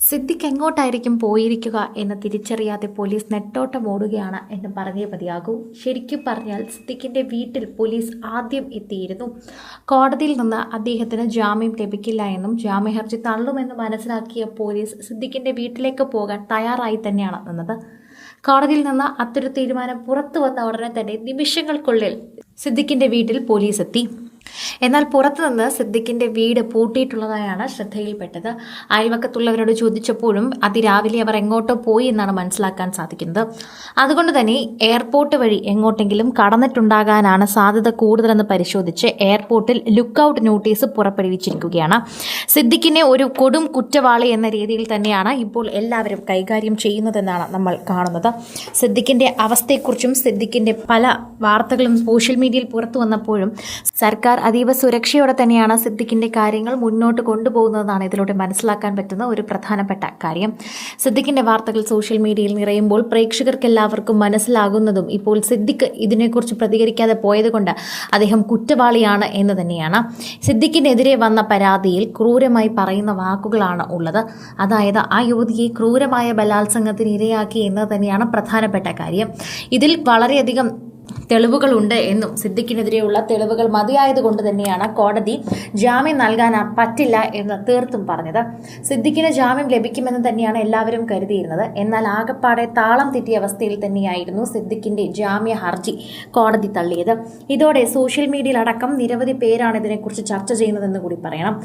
സിദ്ദിഖ് എങ്ങോട്ടായിരിക്കും പോയിരിക്കുക എന്ന് തിരിച്ചറിയാതെ പോലീസ് നെട്ടോട്ടം ഓടുകയാണ് എന്ന് പറഞ്ഞേ മതിയാകൂ ശരിക്കും പറഞ്ഞാൽ സിദ്ദിഖിന്റെ വീട്ടിൽ പോലീസ് ആദ്യം എത്തിയിരുന്നു. കോടതിയിൽ നിന്ന് അദ്ദേഹത്തിന് ജാമ്യം ലഭിക്കില്ല എന്നും ജാമ്യ ഹർജി തള്ളുമെന്ന് മനസ്സിലാക്കിയ പോലീസ് സിദ്ദിഖിന്റെ വീട്ടിലേക്ക് പോകാൻ തയ്യാറായി തന്നെയാണ് നിന്നത്. കോടതിയിൽ നിന്ന് അത്തൊരു തീരുമാനം പുറത്തു വന്ന ഉടനെ തന്നെ നിമിഷങ്ങൾക്കുള്ളിൽ സിദ്ദിഖിന്റെ വീട്ടിൽ പോലീസ് എത്തി. എന്നാൽ പുറത്തുനിന്ന് സിദ്ദിഖിന്റെ വീട് പൂട്ടിയിട്ടുള്ളതായാണ് ശ്രദ്ധയിൽപ്പെട്ടത്. അയൽവക്കത്തുള്ളവരോട് ചോദിച്ചപ്പോഴും അതിരാവിലെ അവർ എങ്ങോട്ടോ പോയി എന്നാണ് മനസ്സിലാക്കാൻ സാധിക്കുന്നത്. അതുകൊണ്ട് തന്നെ എയർപോർട്ട് വഴി എങ്ങോട്ടെങ്കിലും കടന്നിട്ടുണ്ടാകാനാണ് സാധ്യത കൂടുതലെന്ന് പരിശോധിച്ച് എയർപോർട്ടിൽ ലുക്കൌട്ട് നോട്ടീസ് പുറപ്പെടുവിച്ചിരിക്കുകയാണ്. സിദ്ദിഖിനെ ഒരു കൊടും കുറ്റവാളി എന്ന രീതിയിൽ തന്നെയാണ് ഇപ്പോൾ എല്ലാവരും കൈകാര്യം ചെയ്യുന്നതെന്നാണ് നമ്മൾ കാണുന്നത്. സിദ്ദിഖിന്റെ അവസ്ഥയെക്കുറിച്ചും സിദ്ദിഖിന്റെ പല വാർത്തകളും സോഷ്യൽ മീഡിയയിൽ പുറത്തു വന്നപ്പോഴും സർക്കാർ അതീവ സുരക്ഷയോടെ തന്നെയാണ് സിദ്ദിഖിന്റെ കാര്യങ്ങൾ മുന്നോട്ട് കൊണ്ടുപോകുന്നതെന്നാണ് ഇതിലൂടെ മനസ്സിലാക്കാൻ പറ്റുന്ന ഒരു പ്രധാനപ്പെട്ട കാര്യം. സിദ്ദിഖിന്റെ വാർത്തകൾ സോഷ്യൽ മീഡിയയിൽ നിറയുമ്പോൾ പ്രേക്ഷകർക്കെല്ലാവർക്കും മനസ്സിലാകുന്നതും ഇപ്പോൾ സിദ്ദിഖ് ഇതിനെക്കുറിച്ച് പ്രതികരിക്കാതെ പോയതുകൊണ്ട് അദ്ദേഹം കുറ്റവാളിയാണ് എന്ന് തന്നെയാണ്. സിദ്ദിഖിനെതിരെ വന്ന പരാതിയിൽ ക്രൂരമായി പറയുന്ന വാക്കുകളാണ് ഉള്ളത്. അതായത് ആ യുവതിയെ ക്രൂരമായ ബലാത്സംഗത്തിന് ഇരയാക്കി എന്ന് തന്നെയാണ് പ്രധാനപ്പെട്ട കാര്യം. ഇതിൽ വളരെയധികം തെളിവുകളുണ്ട് എന്നും സിദ്ദിഖിനെതിരെയുള്ള തെളിവുകൾ മതിയായതുകൊണ്ട് തന്നെയാണ് കോടതി ജാമ്യം നൽകാൻ പറ്റില്ല എന്ന് തീർത്തും പറഞ്ഞത്. സിദ്ദിഖിന് ജാമ്യം ലഭിക്കുമെന്ന് തന്നെയാണ് എല്ലാവരും കരുതിയിരുന്നത്. എന്നാൽ ആകപ്പാടെ താളം തെറ്റിയ അവസ്ഥയിൽ തന്നെയായിരുന്നു സിദ്ദിഖിന്റെ ജാമ്യ ഹർജി കോടതി തള്ളിയത്. ഇതോടെ സോഷ്യൽ മീഡിയയിലടക്കം നിരവധി പേരാണ് ഇതിനെക്കുറിച്ച് ചർച്ച ചെയ്യുന്നതെന്ന് കൂടി പറയണം.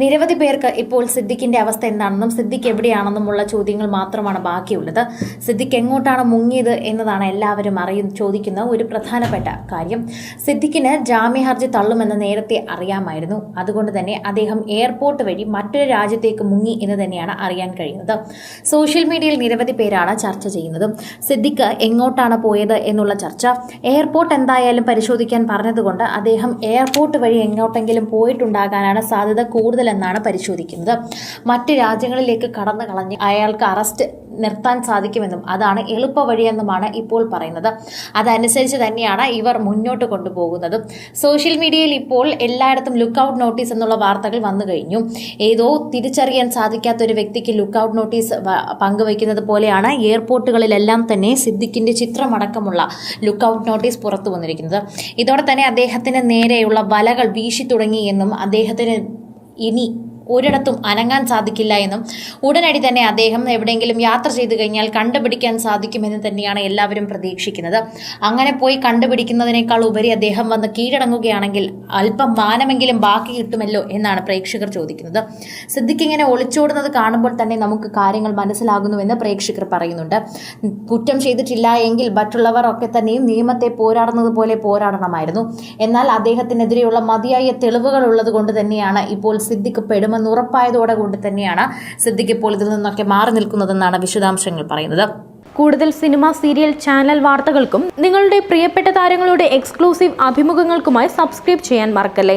നിരവധി പേർക്ക് ഇപ്പോൾ സിദ്ദിഖിന്റെ അവസ്ഥ എന്താണെന്നും സിദ്ദിഖ് എവിടെയാണെന്നുമുള്ള ചോദ്യങ്ങൾ മാത്രമാണ് ബാക്കിയുള്ളത്. സിദ്ദിഖ് എങ്ങോട്ടാണ് മുങ്ങിയത് എന്നതാണ് എല്ലാവരും അറിയും ചോദിക്കുന്ന ഒരു പ്രധാനപ്പെട്ട കാര്യം. സിദ്ദിഖിന് ജാമ്യ ഹർജി തള്ളുമെന്ന് നേരത്തെ അറിയാമായിരുന്നു. അതുകൊണ്ട് തന്നെ അദ്ദേഹം എയർപോർട്ട് വഴി മറ്റൊരു രാജ്യത്തേക്ക് മുങ്ങി എന്ന് തന്നെയാണ് അറിയാൻ കഴിയുന്നത്. സോഷ്യൽ മീഡിയയിൽ നിരവധി പേരാണ് ചർച്ച ചെയ്യുന്നത്. സിദ്ദിഖ് എങ്ങോട്ടാണ് പോയത് എന്നുള്ള ചർച്ച. എയർപോർട്ട് എന്തായാലും പരിശോധിക്കാൻ പറഞ്ഞതുകൊണ്ട് അദ്ദേഹം എയർപോർട്ട് വഴി എങ്ങോട്ടെങ്കിലും പോയിട്ടുണ്ടാകാനാണ് സാധ്യത കൂടുതലെന്നാണ് പരിശോധിക്കുന്നത്. മറ്റ് രാജ്യങ്ങളിലേക്ക് കടന്നു കളഞ്ഞ് അയാൾക്ക് അറസ്റ്റ് നിർത്താൻ സാധിക്കുമെന്നും അതാണ് എളുപ്പവഴിയെന്നുമാണ് ഇപ്പോൾ പറയുന്നത്. അതനുസരിച്ച് തന്നെയാണ് ഇവർ മുന്നോട്ട് കൊണ്ടുപോകുന്നത്. സോഷ്യൽ മീഡിയയിൽ ഇപ്പോൾ എല്ലായിടത്തും ലുക്കൌട്ട് നോട്ടീസ് എന്നുള്ള വാർത്തകൾ വന്നു കഴിഞ്ഞു. ഏതോ തിരിച്ചറിയാൻ സാധിക്കാത്ത ഒരു വ്യക്തിക്ക് ലുക്കൌട്ട് നോട്ടീസ് പങ്കുവയ്ക്കുന്നത് പോലെയാണ് എയർപോർട്ടുകളിലെല്ലാം തന്നെ സിദ്ദിഖിന്റെ ചിത്രമടക്കമുള്ള ലുക്കൌട്ട് നോട്ടീസ് പുറത്തു വന്നിരിക്കുന്നത്. ഇതോടെ തന്നെ അദ്ദേഹത്തിന് നേരെയുള്ള വലകൾ വീശി തുടങ്ങി എന്നും അദ്ദേഹത്തിന് 印尼。ഒരിടത്തും അനങ്ങാൻ സാധിക്കില്ല എന്നും ഉടനടി തന്നെ അദ്ദേഹം എവിടെയെങ്കിലും യാത്ര ചെയ്തു കഴിഞ്ഞാൽ കണ്ടുപിടിക്കാൻ സാധിക്കുമെന്ന് തന്നെയാണ് എല്ലാവരും പ്രതീക്ഷിക്കുന്നത്. അങ്ങനെ പോയി കണ്ടുപിടിക്കുന്നതിനേക്കാൾ ഉപരി അദ്ദേഹം വന്ന് കീഴടങ്ങുകയാണെങ്കിൽ അല്പം മാനമെങ്കിലും ബാക്കി കിട്ടുമല്ലോ എന്നാണ് പ്രേക്ഷകർ ചോദിക്കുന്നത്. സിദ്ദിഖ് ഇങ്ങനെ ഒളിച്ചോടുന്നത് കാണുമ്പോൾ തന്നെ നമുക്ക് കാര്യങ്ങൾ മനസ്സിലാകുന്നുവെന്ന് പ്രേക്ഷകർ പറയുന്നുണ്ട്. കുറ്റം ചെയ്തിട്ടില്ല എങ്കിൽ മറ്റുള്ളവർ ഒക്കെ തന്നെയും നിയമത്തെ പോരാടുന്നത് പോലെ പോരാടണമായിരുന്നു. എന്നാൽ അദ്ദേഹത്തിനെതിരെയുള്ള മതിയായ തെളിവുകൾ ഉള്ളത് കൊണ്ട് തന്നെയാണ് ഇപ്പോൾ സിദ്ദിഖ് പെടുമെന്ന് ഉറപ്പായതോടെ കൊണ്ട് തന്നെയാണ് സിദ്ദിഖ് ഇപ്പോൾ ഇതിൽ നിന്നൊക്കെ മാറി നിൽക്കുന്നതെന്നാണ് വിശദാംശങ്ങൾ പറയുന്നത്. കൂടുതൽ സിനിമ സീരിയൽ ചാനൽ വാർത്തകൾക്കും നിങ്ങളുടെ പ്രിയപ്പെട്ട താരങ്ങളുടെ എക്സ്ക്ലൂസീവ് അഭിമുഖങ്ങൾക്കുമായി സബ്സ്ക്രൈബ് ചെയ്യാൻ മറക്കല്ലേ?